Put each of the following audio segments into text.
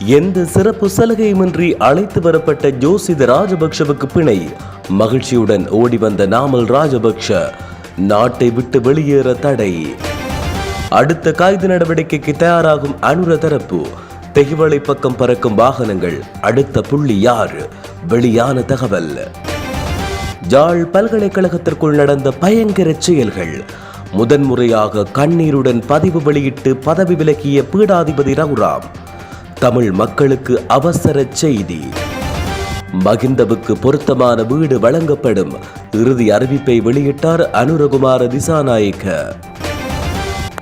எந்த சிறப்பு சலுகையுமின்றி அழைத்து வரப்பட்ட ஜோசித ராஜபக்ஷவுக்கு பிணை. மகிழ்ச்சியுடன் ஓடி வந்த நாமல் ராஜபக்ஷ நாட்டை விட்டு வெளியேற தடை. அடுத்த கைது நடவடிக்கைக்கு தயாராகும் அனுர தரப்பு. தெகிவளை பக்கம் பறக்கும் வாகனங்கள் அடுத்த புள்ளி யார்? வெளியான தகவல். ஜாழ் பல்கலைக்கழகத்திற்குள் நடந்த பயங்கர செயல்கள். முதன்முறையாக கண்ணீருடன் பதிவு வெளியிட்டு பதவி விலகிய பீடாதிபதி ரவுராம் தமிழ் மக்களுக்கு அவசர செய்தி. மகிந்தவுக்கு பொருத்தமான வீடு வழங்கப்படும். இறுதி அறிவிப்பை வெளியிட்டார் அனுரகுமார திசாநாயக்க.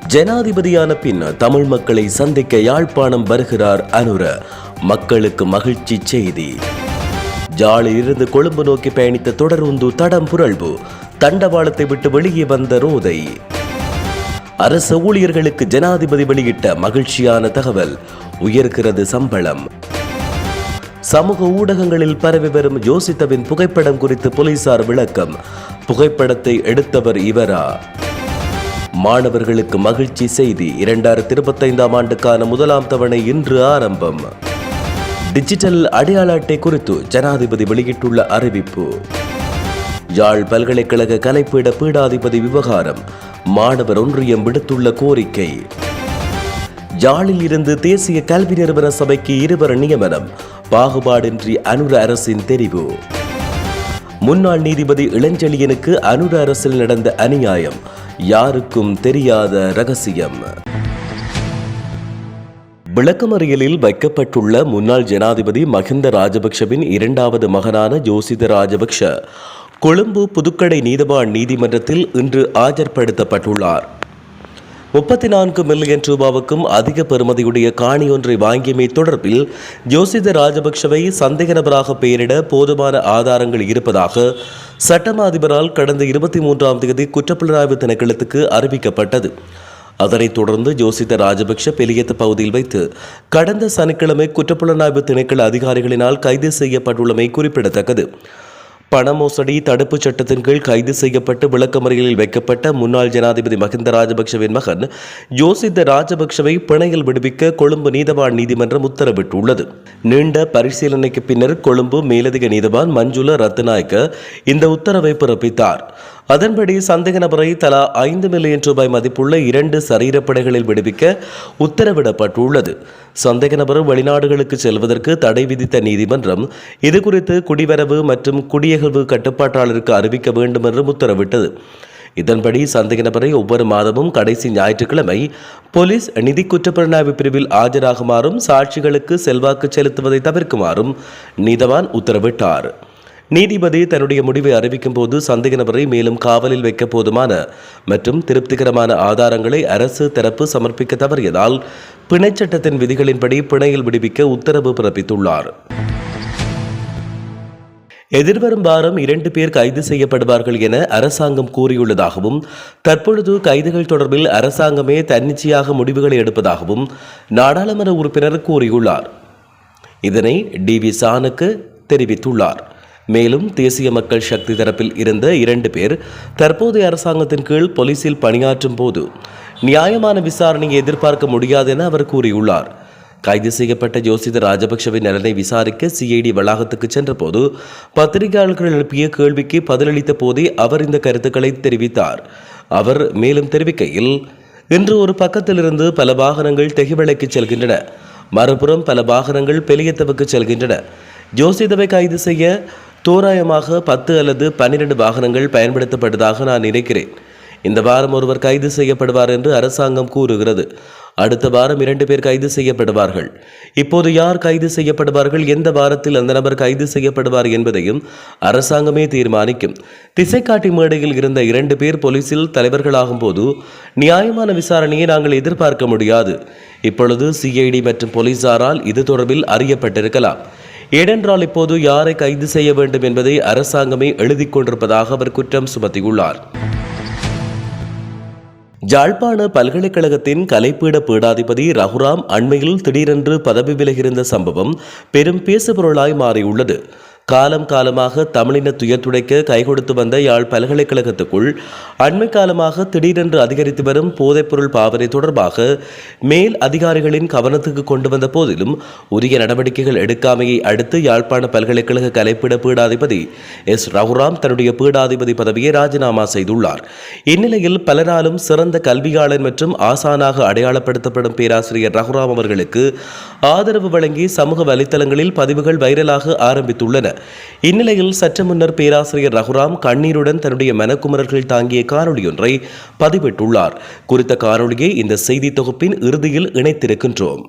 ஜனாதிபதியான பின் தமிழ் மக்களை சந்திக்க யாழ்ப்பாணம் வருகிறார் அனுர. மக்களுக்கு மகிழ்ச்சி செய்தி. ஜாலில் இருந்து கொழும்பு நோக்கி பயணித்த தொடர்ந்து தடம் புரள்வு தண்டவாளத்தை விட்டு வெளியே வந்த ரோதை. அரசு ஊழியர்களுக்கு ஜனாதிபதி வெளியிட்ட மகிழ்ச்சியான தகவல். உயர்கிறது சம்பளம். சமூக ஊடகங்களில் பரவி வரும் யோசித்தவின் புகைப்படம் குறித்து போலீசார் விளக்கம். புகைப்படத்தை எடுத்தவர் இவரா? மாணவர்களுக்கு மகிழ்ச்சி செய்தி. இரண்டாயிரத்தி இருபத்தைந்தாம் ஆண்டுக்கான முதலாம் தவணை இன்று ஆரம்பம். டிஜிட்டல் அடையாள அட்டை குறித்து ஜனாதிபதி வெளியிட்டுள்ள அறிவிப்பு. யாழ் பல்கலைக்கழக கலைப்பீட பீடாதிபதி விவகாரம். மாணவர் ஒன்றியம் விடுத்துள்ள கோரிக்கை. யாழில் இருந்து தேசிய கல்வி நிறுவன சபைக்கு இருவர் நியமனம். பாகுபாடின்றி அனுர அரசின் தெரிவு. முன்னாள் நீதிபதி இளஞ்செழியனுக்கு அனுர அரசில் நடந்த அநியாயம் யாருக்கும் தெரியாத ரகசியம். விளக்கமறியலில் வைக்கப்பட்டுள்ள முன்னாள் ஜனாதிபதி மஹிந்த ராஜபக்ஷவின் இரண்டாவது மகனான ஜோசித ராஜபக்ஷ கொழும்பு புதுக்கடை நீதவான் நீதிமன்றத்தில் இன்று ஆஜர்படுத்தப்பட்டுள்ளார். முப்பத்தி நான்கு மில்லியன் ரூபாவுக்கும் அதிக பெறுமதியுடைய காணி ஒன்றை வாங்கியமை தொடர்பில் ஜோசித ராஜபக்ஷவை சந்தேக நபராக பெயரிட போதுமான ஆதாரங்கள் இருப்பதாக சட்டமா அதிபரால் கடந்த இருபத்தி மூன்றாம் தேதி குற்றப்புலனாய்வு திணைக்களத்துக்கு அறிவிக்கப்பட்டது. அதனைத் தொடர்ந்து ஜோசித ராஜபக்ஷ பெலியத்த பகுதியில் வைத்து கடந்த சனிக்கிழமை குற்றப்புலனாய்வு திணைக்கள அதிகாரிகளினால் கைது செய்யப்பட்டுள்ளமை குறிப்பிடத்தக்கது. பண மோசடி தடுப்புச் சட்டத்தின் கீழ் கைது செய்யப்பட்டு விளக்கமறியலில் வைக்கப்பட்ட முன்னாள் ஜனாதிபதி மஹிந்த ராஜபக்ஷவின் மகன் யோசித்த ராஜபக்ஷவை பிணையில் விடுவிக்க கொழும்பு நீதவான் நீதிமன்றம் உத்தரவிட்டுள்ளது. நீண்ட பரிசீலனைக்கு பின்னர் கொழும்பு மேலதிக நீதவான் மஞ்சுள ரத்நாயக்க இந்த உத்தரவை பிறப்பித்தார். அதன்படி சந்தேக நபரை தலா ஐந்து மில்லியன் ரூபாய் மதிப்புள்ள இரண்டு சரீரப்படைகளில் விடுவிக்க உத்தரவிடப்பட்டுள்ளது. சந்தேக நபர் வெளிநாடுகளுக்கு செல்வதற்கு தடை விதித்த நீதிமன்றம் இதுகுறித்து குடிவரவு மற்றும் குடியகழ்வு கட்டுப்பாட்டாளருக்கு அறிவிக்க வேண்டும் என்றும் உத்தரவிட்டது. இதன்படி சந்தேக நபரை ஒவ்வொரு மாதமும் கடைசி ஞாயிற்றுக்கிழமை போலீஸ் நிதி குற்றப்புலனாய்வு பிரிவில் ஆஜராகுமாறும் சாட்சிகளுக்கு செல்வாக்கு செலுத்துவதை தவிர்க்குமாறும் நீதவான் உத்தரவிட்டார். நீதிபதி தன்னுடைய முடிவை அறிவிக்கும் போது சந்தேக நபரை மேலும் காவலில் வைக்க போதுமான மற்றும் திருப்திகரமான ஆதாரங்களை அரசு தரப்பு சமர்ப்பிக்க தவறியதால் பிணைச்சட்டத்தின் விதிகளின்படி பிணையில் விடுவிக்க உத்தரவு பிறப்பித்துள்ளார். எதிர்வரும் வாரம் இரண்டு பேர் கைது செய்யப்படுவார்கள் என அரசாங்கம் கூறியுள்ளதாகவும் தற்பொழுது கைதுகள் தொடர்பில் அரசாங்கமே தன்னிச்சையாக முடிவுகளை எடுப்பதாகவும் நாடாளுமன்ற உறுப்பினர் கூறியுள்ளார். இதனை டி வி சானுக்கு தெரிவித்துள்ளார். மேலும் தேசிய மக்கள் சக்தி தரப்பில் இருந்த இரண்டு பேர் தற்போதைய அரசாங்கத்தின் கீழ் போலீசில் பணியாற்றும் போது நியாயமான விசாரணையை எதிர்பார்க்க முடியாது என அவர் கூறியுள்ளார். கைது செய்யப்பட்ட ஜோசித ராஜபக்ஷவின் நலனை விசாரிக்க சிஐடி வளாகத்துக்கு சென்றபோது பத்திரிகையாளர்கள் எழுப்பிய கேள்விக்கு பதிலளித்த போதே அவர் இந்த கருத்துக்களை தெரிவித்தார். அவர் மேலும் தெரிவிக்கையில் இன்று ஒரு பக்கத்திலிருந்து பல வாகனங்கள் தெகிவிலைக்கு செல்கின்றன. மறுபுறம் பல வாகனங்கள் பெலியத்தவுக்கு செல்கின்றன. ஜோசிதவை கைது செய்ய தோராயமாக பத்து அல்லது பன்னிரண்டு வாகனங்கள் பயன்படுத்தப்பட்டதாக நான் நினைக்கிறேன். இந்த வாரம் ஒருவர் கைது செய்யப்படுவார் என்று அரசாங்கம் கூறுகிறது. அடுத்த வாரம் இரண்டு பேர் கைது செய்யப்படுவார்கள். இப்போது யார் கைது செய்யப்படுவார்கள்? எந்த வாரத்தில் அந்த நபர் கைது செய்யப்படுவார் என்பதையும் அரசாங்கமே தீர்மானிக்கும். திசைக்காட்டி மேடையில் இருந்த இரண்டு பேர் போலீசில் தலைவர்களாகும் போது நியாயமான விசாரணையை நாங்கள் எதிர்பார்க்க முடியாது. இப்பொழுது சிஐடி மற்றும் போலீசாரால் இது தொடர்பில் அறியப்பட்டிருக்கலாம். ஏனென்றால் இப்போது யாரை கைது செய்ய வேண்டும் என்பதை அரசாங்கமே எழுதி கொண்டிருப்பதாக அவர் குற்றம் சுமத்தியுள்ளார். ஜாழ்ப்பாண பல்கலைக்கழகத்தின் கலைப்பீட பீடாதிபதி ரகுராம் அண்மையில் திடீரென்று பதவி விலகியிருந்த சம்பவம் பெரும் பேசுபொருளாய் மாறியுள்ளது. காலம் காலமாக தமிழின துயத்துடைக்க கைகொடுத்து வந்த யாழ் பல்கலைக்கழகத்துக்குள் அண்மை காலமாக திடீரென்று அதிகரித்து வரும் போதைப்பொருள் பாவனை தொடர்பாக மேல் அதிகாரிகளின் கவனத்துக்கு கொண்டு வந்த போதிலும் உரிய நடவடிக்கைகள் எடுக்காமையை அடுத்து யாழ்ப்பாண பல்கலைக்கழக கலைப்பிட பீடாதிபதி எஸ் ரகுராம் தன்னுடைய பீடாதிபதி பதவியை ராஜினாமா செய்துள்ளார். இந்நிலையில் பலராலும் சிறந்த கல்வியாளர் மற்றும் ஆசானாக அடையாளப்படுத்தப்படும் பேராசிரியர் ரகுராம் அவர்களுக்கு ஆதரவு வழங்கி சமூக வலைத்தளங்களில் பதிவுகள் வைரலாக ஆரம்பித்துள்ளன. இந்நிலையில் சற்று முன்னர் பேராசிரியர் ரகுராம் கண்ணீருடன் தன்னுடைய மனக்குமரர்கள் தாங்கிய காணொலியொன்றை பதிவிட்டுள்ளார். குறித்த காணொலியை இந்த செய்தி தொகுப்பின் இறுதியில் இணைத்திருக்கின்றோம்.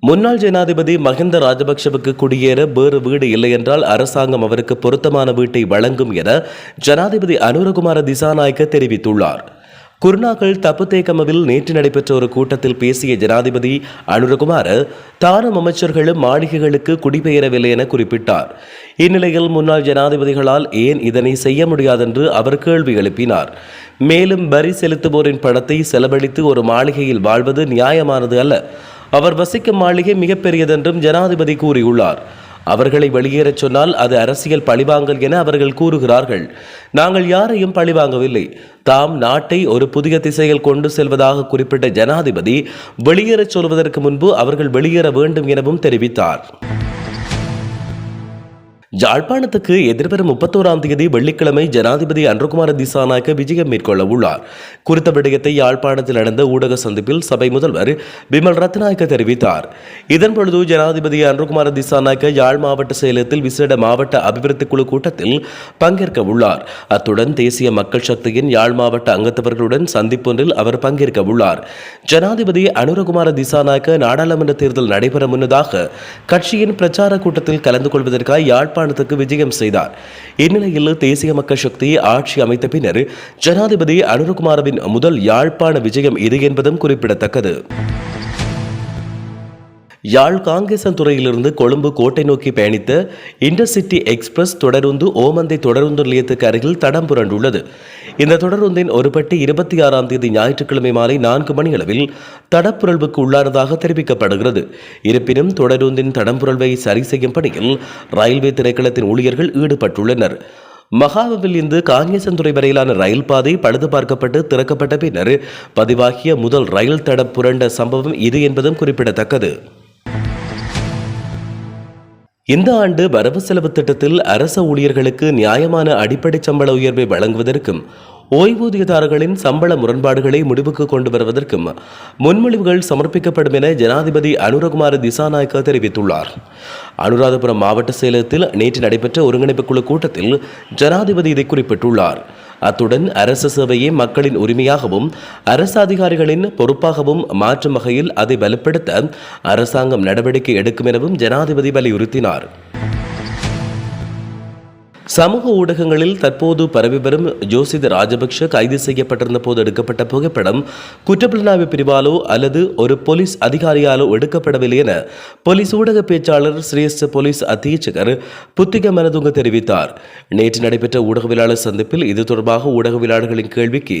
முன்னாள் ஜனாதிபதி மஹிந்த ராஜபக்ஷவுக்கு குடியேற வேறு வீடு இல்லை என்றால் அரசாங்கம் அவருக்கு பொருத்தமான வீட்டை வழங்கும் என ஜனாதிபதி அனுரகுமார திசாநாயக்க தெரிவித்துள்ளார். குருநாகல் தப்புத்தேக்கமவில் நேற்று நடைபெற்ற ஒரு கூட்டத்தில் பேசிய ஜனாதிபதி அனுரகுமார் தானும் அமைச்சர்களும் மாளிகைகளுக்கு குடிபெயரவில்லை என குறிப்பிட்டார். இந்நிலையில் முன்னாள் ஜனாதிபதிகளால் ஏன் இதனை செய்ய முடியாதென்று அவர் கேள்வி எழுப்பினார். மேலும் வரி செலுத்துவோரின் பணத்தை செலவழித்து ஒரு மாளிகையில் வாழ்வது நியாயமானது அல்ல. அவர் வசிக்கும் மாளிகை மிகப்பெரியதென்றும் ஜனாதிபதி கூறியுள்ளார். அவர்களை வெளியேறச் சொன்னால் அது அரசியல் பழிவாங்கல் என அவர்கள் கூறுகிறார்கள். நாங்கள் யாரையும் பழிவாங்கவில்லை. தாம் நாட்டை ஒரு புதிய திசையில் கொண்டு செல்வதாக குறிப்பிட்ட ஜனாதிபதி வெளியேறச் சொல்வதற்கு முன்பு அவர்கள் வெளியேற வேண்டும் எனவும் தெரிவித்தார். ஜாழ்ப்பாணத்துக்கு எதிர்வரும் முப்பத்தோராம் தேதி வெள்ளிக்கிழமை ஜனாதிபதி அன்றுகுமார திசாநாயக்க விஜயம் மேற்கொள்ள உள்ளார் குறித்த விடயத்தை யாழ்ப்பாணத்தில் நடந்த ஊடக சந்திப்பில் சபை முதல்வர் விமல் ரத்நாயக்க தெரிவித்தார். இதன்பொழுது ஜனாதிபதி அன்றுகுமார திசாநாயக்க யாழ் மாவட்ட செயலகத்தில் விசேட மாவட்ட அபிவிருத்தி குழு கூட்டத்தில் பங்கேற்க உள்ளார் அத்துடன் தேசிய மக்கள் சக்தியின் யாழ் மாவட்ட அங்கத்தவர்களுடன் சந்திப்பொன்றில் அவர் பங்கேற்க உள்ளார் ஜனாதிபதி அனுரகுமார திசாநாயக்க நாடாளுமன்ற தேர்தல் நடைபெற முன்னதாக கட்சியின் பிரச்சார கூட்டத்தில் கலந்து கொள்வதற்காக யாழ்ப்பாணம் தீர்மானத்துக்கு விஜயம் செய்தார். இந்நிலையில் தேசிய மக்கள் சக்தி ஆட்சி அமைத்த பின்னர் ஜனாதிபதி அனுரகுமாரவின் முதல் யாழ்ப்பாண விஜயம் இது என்பதும் குறிப்பிடத்தக்கது. யாழ் காங்கேசன் துறையிலிருந்து கொழும்பு கோட்டை நோக்கி பயணித்த இன்டர்சிட்டி எக்ஸ்பிரஸ் தொடருந்து ஓமந்தை தொடருந்து நிலையத்துக்கு அருகில் தடம் புரண்டுள்ளது. இந்த தொடருந்தின் ஒரு பட்டி இருபத்தி ஆறாம் தேதி ஞாயிற்றுக்கிழமை மாலை நான்கு மணியளவில் தடப்புரல்வுக்கு உள்ளானதாக தெரிவிக்கப்படுகிறது. இருப்பினும் தொடருந்தின் தடம்புரல்வை சரி செய்யும் பணியில் ரயில்வே திணைக்களத்தின் ஊழியர்கள் ஈடுபட்டுள்ளனர். மகாவில் இருந்து காங்கேசன்துறை வரையிலான ரயில் பாதை பழுது பார்க்கப்பட்டு திறக்கப்பட்ட பின்னர் பதிவாகிய முதல் ரயில் தட புரண்ட சம்பவம் இது என்பதும் குறிப்பிடத்தக்கது. இந்த ஆண்டு வரவு செலவு திட்டத்தில் அரச ஊழியர்களுக்கு நியாயமான அடிப்படை சம்பள உயர்வை வழங்குவதற்கும் ஓய்வூதியதாரர்களின் சம்பள முரண்பாடுகளை முடிவுக்கு கொண்டு வருவதற்கும் முன்மொழிவுகள் சமர்ப்பிக்கப்படும் என ஜனாதிபதி அனுரகுமார் திசாநாயக்க தெரிவித்துள்ளார். அனுராதபுரம் மாவட்ட செயலகத்தில் நேற்று நடைபெற்ற ஒருங்கிணைப்பு குழு கூட்டத்தில் ஜனாதிபதி இதை குறிப்பிட்டுள்ளார். அத்துடன் அரசு சேவையை மக்களின் உரிமையாகவும் அரசு அதிகாரிகளின் பொறுப்பாகவும் மாற்றும் வகையில் அதை வலுப்படுத்த அரசாங்கம் நடவடிக்கை எடுக்கும் எனவும் ஜனாதிபதி வலியுறுத்தினார். சமூக ஊடகங்களில் தற்போது பரவி வரும் ஜோசித ராஜபக்ஷ கைது செய்யப்பட்டிருந்த போது எடுக்கப்பட்ட புகைப்படம் குற்றப்புலனாய்வு பிரிவாலோ அல்லது ஒரு போலீஸ் அதிகாரியாலோ எடுக்கப்படவில்லை என போலீஸ் ஊடக பேச்சாளர் சிரேஷ்ட போலீஸ் அத்தீட்சகர் புத்திக மனதுங்க தெரிவித்தார். நேற்று நடைபெற்ற ஊடகவியலாளர் சந்திப்பில் இது தொடர்பாக ஊடகவியலாளர்களின் கேள்விக்கு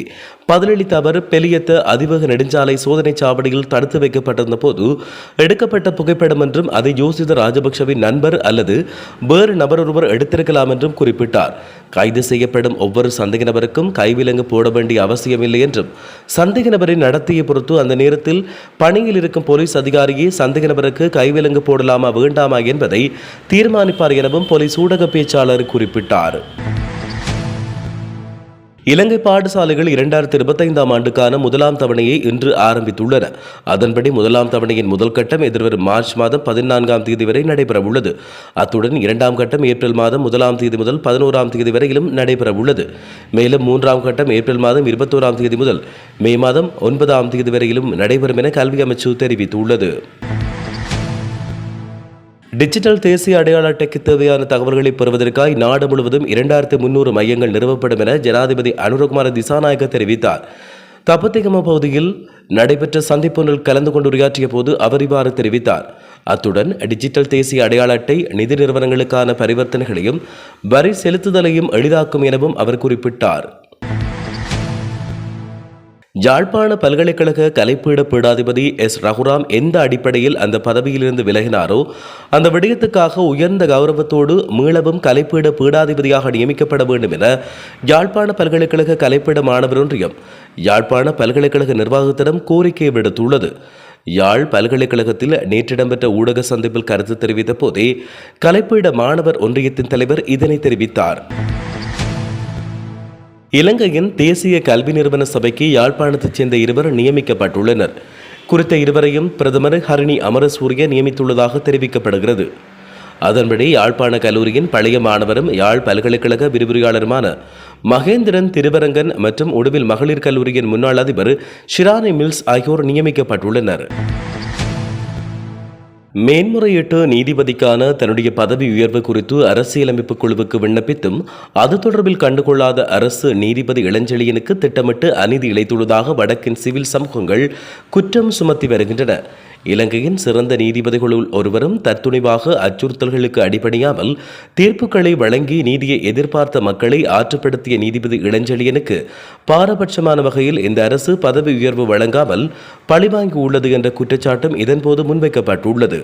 பதிலளித்த அவர் பெலியத்த அதிவேக நெடுஞ்சாலை சோதனை சாவடியில் தடுத்து வைக்கப்பட்டிருந்த போது எடுக்கப்பட்ட புகைப்படம் என்றும் அதை ஜோசித ராஜபக்ஷவின் நண்பர் அல்லது வேறு நபர் ஒருவர் எடுத்திருக்கலாம் என்றும் குறிப்பிட்டார். கைது செய்யப்படும் ஒவ்வொரு சந்தேக நபருக்கும் கைவிலங்கு போட வேண்டிய அவசியமில்லை என்றும் சந்தேக நபரின் நடத்தையை பொறுத்து அந்த நேரத்தில் பணியில் இருக்கும் போலீஸ் அதிகாரியே சந்தேக நபருக்கு கைவிலங்கு போடலாமா வேண்டாமா என்பதை தீர்மானிப்பார் எனவும் போலீஸ் ஊடக பேச்சாளர் குறிப்பிட்டார். இலங்கை பாடசாலைகள் இரண்டாயிரத்தி இருபத்தைந்தாம் ஆண்டுக்கான முதலாம் தவணையை இன்று ஆரம்பித்துள்ளன. அதன்படி முதலாம் தவணையின் முதல் கட்டம் எதிர்வரும் மார்ச் மாதம் பதினான்காம் தேதி வரை நடைபெறவுள்ளது. அத்துடன் இரண்டாம் கட்டம் ஏப்ரல் மாதம் முதலாம் தேதி முதல் பதினோராம் தேதி வரையிலும் நடைபெறவுள்ளது. மேலும் மூன்றாம் கட்டம் ஏப்ரல் மாதம் இருபத்தோராம் தேதி முதல் மே மாதம் ஒன்பதாம் தேதி வரையிலும் நடைபெறும் என கல்வி அமைச்சு தெரிவித்துள்ளது. டிஜிட்டல் தேசிய அடையாள அட்டைக்கு தேவையான தகவல்களை பெறுவதற்காக நாடு முழுவதும் இரண்டாயிரத்து முன்னூறு மையங்கள் நிறுவப்படும் என ஜனாதிபதி அனுரகுமார திசாநாயக்க தெரிவித்தார். தப்பத்திகம பகுதியில் நடைபெற்ற சந்திப்பொன்றில் கலந்து கொண்டு உரையாற்றிய போது அவர் இவ்வாறு தெரிவித்தார். அத்துடன் டிஜிட்டல் தேசிய அடையாள அட்டை நிதி நிறுவனங்களுக்கான பரிவர்த்தனைகளையும் வரி செலுத்துதலையும் எளிதாக்கும் எனவும் அவர் குறிப்பிட்டார். யாழ்ப்பாண பல்கலைக்கழக கலைப்பீட பீடாதிபதி எஸ். ரகுராம் எந்த அடிப்படையில் அந்த பதவியிலிருந்து விலகினாரோ அந்த விடயத்துக்காக உயர்ந்த கௌரவத்தோடு மீளவும் கலைப்பீட பீடாதிபதியாக நியமிக்கப்பட வேண்டும் என யாழ்ப்பாண பல்கலைக்கழக கலைப்பீட மாணவர் ஒன்றியம் யாழ்ப்பாண பல்கலைக்கழக நிர்வாகத்திடம் கோரிக்கை விடுத்துள்ளது. யாழ் பல்கலைக்கழகத்தில் நேற்று இடம்பெற்ற ஊடக சந்திப்பில் கருத்து தெரிவித்த போதே கலைப்பீட மாணவர் ஒன்றியத்தின் தலைவர் இதனை தெரிவித்தார். இலங்கையின் தேசிய கல்வி நிறுவன சபைக்கு யாழ்ப்பாணத்தைச் சேர்ந்த இருவர் நியமிக்கப்பட்டுள்ளனர். குறித்த இருவரையும் பிரதமர் ஹரிணி அமரசூரிய நியமித்துள்ளதாக தெரிவிக்கப்படுகிறது. அதன்படி யாழ்ப்பாண கல்லூரியின் பழைய மாணவரும் யாழ் பல்கலைக்கழக விரிவுரையாளருமான மகேந்திரன் திருவரங்கன் மற்றும் உடுவில் மகளிர் கல்லூரியின் முன்னாள் அதிபர் ஷிரானி மில்ஸ் ஆகியோர் நியமிக்கப்பட்டுள்ளனர். மேன்முறையீட்டு நீதிபதிக்கான தன்னுடைய பதவி உயர்வு குறித்து அரசியலமைப்பு குழுவுக்கு விண்ணப்பித்தும் அது தொடர்பில் கண்டுகொள்ளாத அரசு நீதிபதி இளஞ்செழியனுக்கு திட்டமிட்டு அநீதி இழைத்துள்ளதாக வடக்கின் சிவில் சமூகங்கள் குற்றம் சுமத்தி வருகின்றன. இலங்கையின் சிறந்த நீதிபதிகளுள் ஒருவரும் தற்துணிவாக அச்சுறுத்தல்களுக்கு அடிபணியாமல் தீர்ப்புகளை வழங்கி நீதியை எதிர்பார்த்த மக்களை ஆற்றுப்படுத்திய நீதிபதி இளஞ்செழியனுக்கு பாரபட்சமான வகையில் இந்த அரசு பதவி உயர்வு வழங்காமல் பழிவாங்கி உள்ளது என்ற குற்றச்சாட்டும் இதன்போது முன்வைக்கப்பட்டுள்ளது.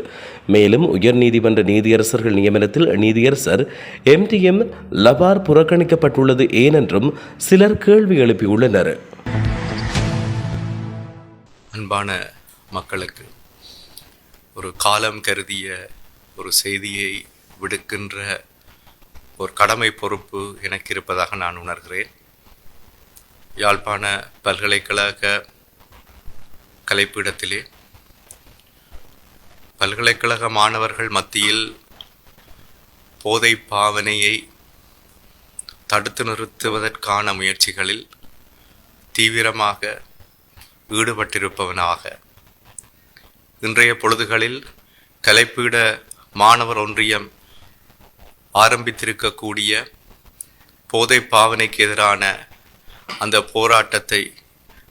மேலும் உயர்நீதிமன்ற நீதியரசர்கள் நியமனத்தில் நீதியரசர் எம்டிஎம் லபார் புறக்கணிக்கப்பட்டுள்ளது ஏனென்றும் சிலர் கேள்வி எழுப்பியுள்ளனர். அன்பான மக்களுக்கு ஒரு காலம் கருதிய ஒரு செய்தியை விடுக்கின்ற ஒரு கடமை பொறுப்பு எனக்கு இருப்பதாக நான் உணர்கிறேன். யாழ்ப்பாண பல்கலைக்கழக கலைப்பீடத்திலே பல்கலைக்கழக மாணவர்கள் மத்தியில் போதை பாவனையை தடுத்து நிறுத்துவதற்கான முயற்சிகளில் தீவிரமாக ஈடுபட்டிருப்பவனாக இன்றைய பொழுதுகளில் கலைப்பீட மாணவர் ஒன்றியம் ஆரம்பித்திருக்கக்கூடிய போதை பாவனைக்கு எதிரான அந்த போராட்டத்தை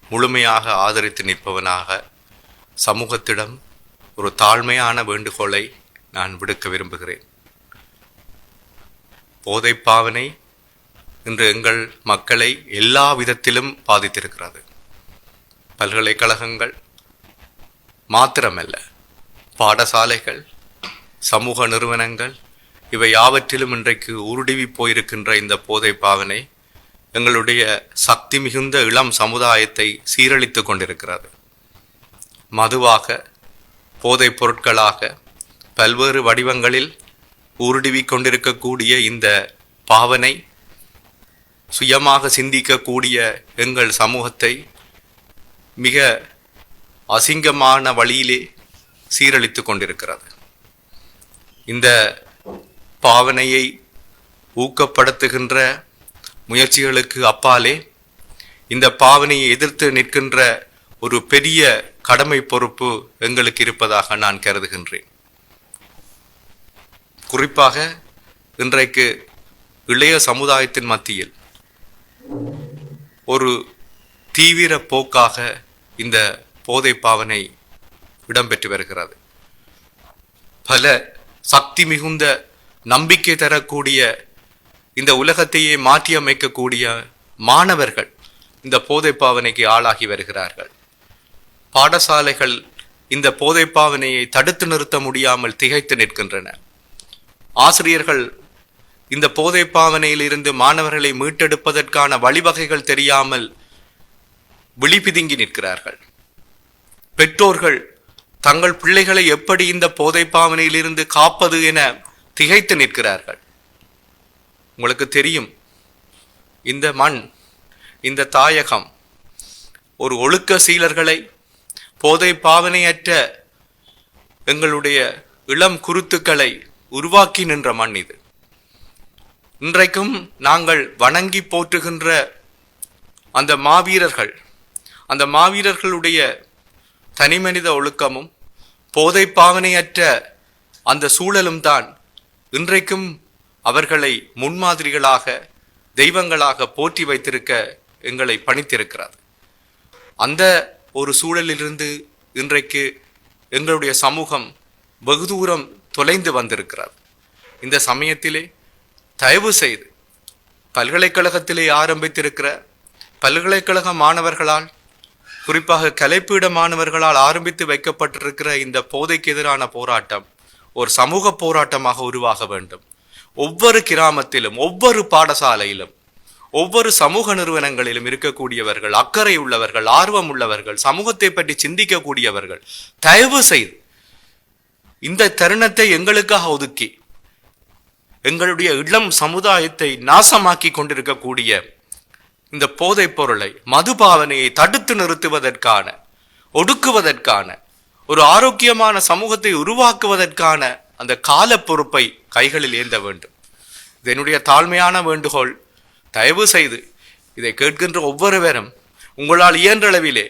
முழுமையாக ஆதரித்து நிற்பவனாக சமூகத்திடம் ஒரு தாழ்மையான வேண்டுகோளை நான் விடுக்க விரும்புகிறேன். போதை பாவனை இன்று எங்கள் மக்களை எல்லா விதத்திலும் பாதித்திருக்கிறது. பல்கலைக்கழகங்கள் மாத்திரமல்ல. பாடசாலைகள் சமூக நிறுவனங்கள் இவை யாவற்றிலும் இன்றைக்கு உருடுவி போயிருக்கின்ற இந்த போதை பாவனை எங்களுடைய சக்தி மிகுந்த இளம் சமுதாயத்தை சீரழித்து கொண்டிருக்கிறது. மதுவாக போதைப் பொருட்களாக பல்வேறு வடிவங்களில் உருடுவி கொண்டிருக்கக்கூடிய இந்த பாவனை சுயமாக சிந்திக்கக்கூடிய எங்கள் சமூகத்தை மிக அசிங்கமான வழியிலே சீரழித்து கொண்டிருக்கிறது. இந்த பாவனையை ஊக்கப்படுத்துகின்ற முயற்சிகளுக்கு அப்பாலே இந்த பாவனையை எதிர்த்து நிற்கின்ற ஒரு பெரிய கடமை பொறுப்பு எங்களுக்கு இருப்பதாக நான் கருதுகின்றேன். குறிப்பாக இன்றைக்கு இளைய சமுதாயத்தின் மத்தியில் ஒரு தீவிர போக்காக இந்த போதை பாவனை இடம்பெற்று வருகிறது. பல சக்தி மிகுந்த நம்பிக்கை தரக்கூடிய இந்த உலகத்தையே மாற்றியமைக்கக்கூடிய மாணவர்கள் இந்த போதை பாவனைக்கு ஆளாகி வருகிறார்கள். பாடசாலைகள் இந்த போதை பாவனையை தடுத்து நிறுத்த முடியாமல் திகைத்து நிற்கின்றன. ஆசிரியர்கள் இந்த போதை பாவனையில் இருந்து மாணவர்களை மீட்டெடுப்பதற்கான வழிவகைகள் தெரியாமல் விழிபிதுங்கி நிற்கிறார்கள். பெற்றோர்கள் தங்கள் பிள்ளைகளை எப்படி இந்த போதை பாவனையிலிருந்து காப்பது என திகைத்து நிற்கிறார்கள். உங்களுக்கு தெரியும் இந்த மண் இந்த தாயகம் ஒரு ஒழுக்க சீலர்களை போதை பாவனையற்ற எங்களுடைய இளம் குருத்துக்களை உருவாக்கி நின்ற மண் இது. இன்றைக்கும் நாங்கள் வணங்கி போற்றுகின்ற அந்த மாவீரர்கள் அந்த மாவீரர்களுடைய தனிமனித ஒழுக்கமும் போதை பாவனையற்ற அந்த சூழலும் தான் இன்றைக்கும் அவர்களை முன்மாதிரிகளாக தெய்வங்களாக போற்றி வைத்திருக்க எங்களை பணித்திருக்கிறது. அந்த ஒரு சூழலிலிருந்து இன்றைக்கு எங்களுடைய சமூகம் வெகு தூரம் தொலைந்து வந்திருக்கிறது. இந்த சமயத்திலே தயவு செய்து பல்கலைக்கழகத்திலே ஆரம்பித்திருக்கிற பல்கலைக்கழக மாணவர்களால் குறிப்பாக கலைப்பீட மாணவர்களால் ஆரம்பித்து வைக்கப்பட்டிருக்கிற இந்த போதைக்கு எதிரான போராட்டம் ஒரு சமூக போராட்டமாக உருவாக வேண்டும். ஒவ்வொரு கிராமத்திலும் ஒவ்வொரு பாடசாலையிலும் ஒவ்வொரு சமூக நிறுவனங்களிலும் இருக்கக்கூடியவர்கள் அக்கறை உள்ளவர்கள் ஆர்வம் உள்ளவர்கள் சமூகத்தை பற்றி சிந்திக்கக்கூடியவர்கள் தயவு செய்து இந்த தருணத்தை எங்களுக்காக ஒதுக்கி எங்களுடைய இளம் சமுதாயத்தை நாசமாக்கி கொண்டிருக்கக்கூடிய இந்த போதைப் பொருளை மதுபாவனையை தடுத்து நிறுத்துவதற்கான ஒடுக்குவதற்கான ஒரு ஆரோக்கியமான சமூகத்தை உருவாக்குவதற்கான அந்த கால பொறுப்பை கைகளில் ஏந்த வேண்டும். இது என்னுடைய தாழ்மையான வேண்டுகோள். தயவு செய்து இதை கேட்கின்ற ஒவ்வொருவரும் உங்களால் இயன்றளவிலே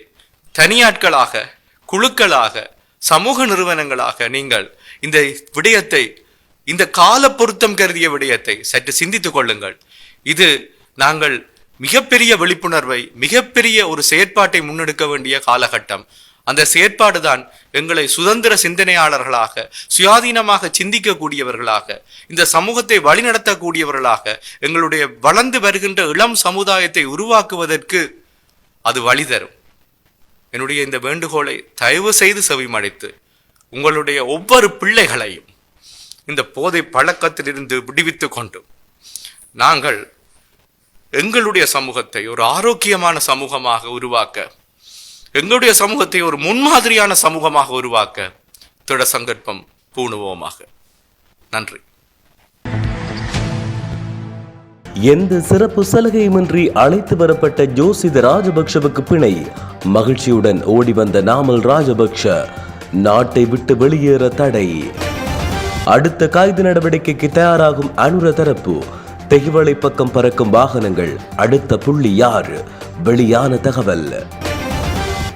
தனியாட்களாக குழுக்களாக சமூக நிறுவனங்களாக நீங்கள் இந்த விடயத்தை இந்த கால பொருத்தம் கருதிய விடயத்தை சற்று சிந்தித்துக் கொள்ளுங்கள். இது நாங்கள் மிகப்பெரிய விழிப்புணர்வை மிகப்பெரிய ஒரு செயற்பாட்டை முன்னெடுக்க வேண்டிய காலகட்டம். அந்த செயற்பாடுதான் எங்களை சுதந்திர சிந்தனையாளர்களாக சுயாதீனமாக சிந்திக்கக்கூடியவர்களாக இந்த சமூகத்தை வழிநடத்தக்கூடியவர்களாக எங்களுடைய வளர்ந்து வருகின்ற இளம் சமுதாயத்தை உருவாக்குவதற்கு அது வழி தரும். என்னுடைய இந்த வேண்டுகோளை தயவு செய்து செவிமடைத்து உங்களுடைய ஒவ்வொரு பிள்ளைகளையும் இந்த போதை பழக்கத்திலிருந்து விடுவித்து கொண்டு நாங்கள் எங்களுடைய சமூகத்தை ஒரு ஆரோக்கியமான சமூகமாக உருவாக்க எங்களுடைய சமூகத்தை ஒரு முன்மாதிரியான சமூகமாக உருவாக்க திட சங்கற்பம் பூணுவோமாக. நன்றி. எந்த சிறப்பு சலுகையுமின்றி அழைத்து வரப்பட்ட ஜோசித ராஜபக்ஷவுக்கு பிணை. மகிழ்ச்சியுடன் ஓடி வந்த நாமல் ராஜபக்ஷ நாட்டை விட்டு வெளியேற தடை. அடுத்த காய்து நடவடிக்கைக்கு தயாராகும் அனுர தரப்பு. தெகிவளை பக்கம் பறக்கும் வாகனங்கள். அடுத்த புள்ளி யார்? வெளியான தகவல்.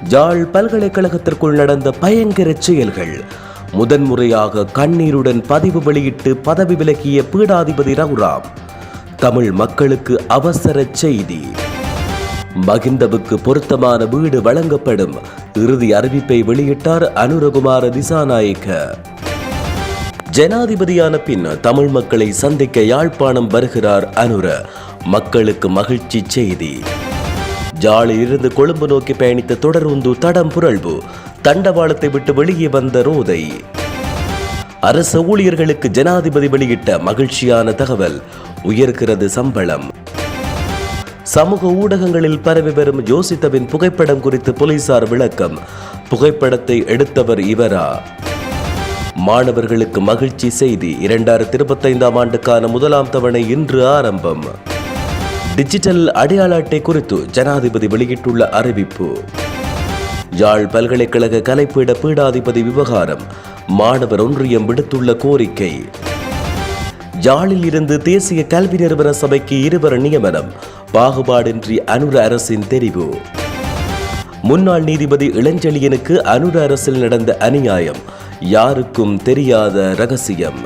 ஜாழ் பல்கலைக்கழகத்திற்குள் நடந்த பயங்கர செயல்கள். முதன்முறையாக கண்ணீருடன் பதிவு வெளியிட்டு பதவி விலகிய பீடாதிபதி ரகுராம். தமிழ் மக்களுக்கு அவசர செய்தி. மகிந்தவுக்கு பொருத்தமான வீடு வழங்கப்படும். இறுதி அறிவிப்பை வெளியிட்டார் அனுரகுமார திசாநாயக்க. ஜனாதிபதியான பின் தமிழ் மக்களை சந்திக்க யாழ்ப்பாணம் வருகிறார் அனுர. மக்களுக்கு மகிழ்ச்சி செய்தி. ஜாலியிலிருந்து கொழும்பு நோக்கி பயணித்த தொடருந்து தடம் புரள்வு தண்டவாளத்தை விட்டு வெளியே வந்த ரோதை. அரசு ஊழியர்களுக்கு ஜனாதிபதி வெளியிட்ட மகிழ்ச்சியான தகவல். உயர்கிறது சம்பளம். சமூக ஊடகங்களில் பரவி வரும் யோசித்தவின் புகைப்படம் குறித்து போலீசார் விளக்கம். புகைப்படத்தை எடுத்தவர் இவரா? மாணவர்களுக்கு மகிழ்ச்சி செய்தி. இரண்டாயிரத்தி இருபத்தைந்தாம் ஆண்டுக்கான முதலாம் தவணை இன்று ஆரம்பம். டிஜிட்டல் அடையாள அட்டை குறித்து ஜனாதிபதி வெளியிட்டுள்ள அறிவிப்பு. யாழ் பல்கலைக்கழக கலைப்பீட பீடாதிபதி விவகாரம். மாணவர் ஒன்றியம் விடுத்துள்ள கோரிக்கை. யாழில் இருந்து தேசிய கல்வி நிறுவன சபைக்கு இருவர் நியமனம். பாகுபாடின்றி அனுர அரசின் தெரிவு. முன்னாள் நீதிபதி இளஞ்செழியனுக்கு அனுர அரசில் நடந்த அநியாயம். யாருக்கும் தெரியாத ரகசியம்.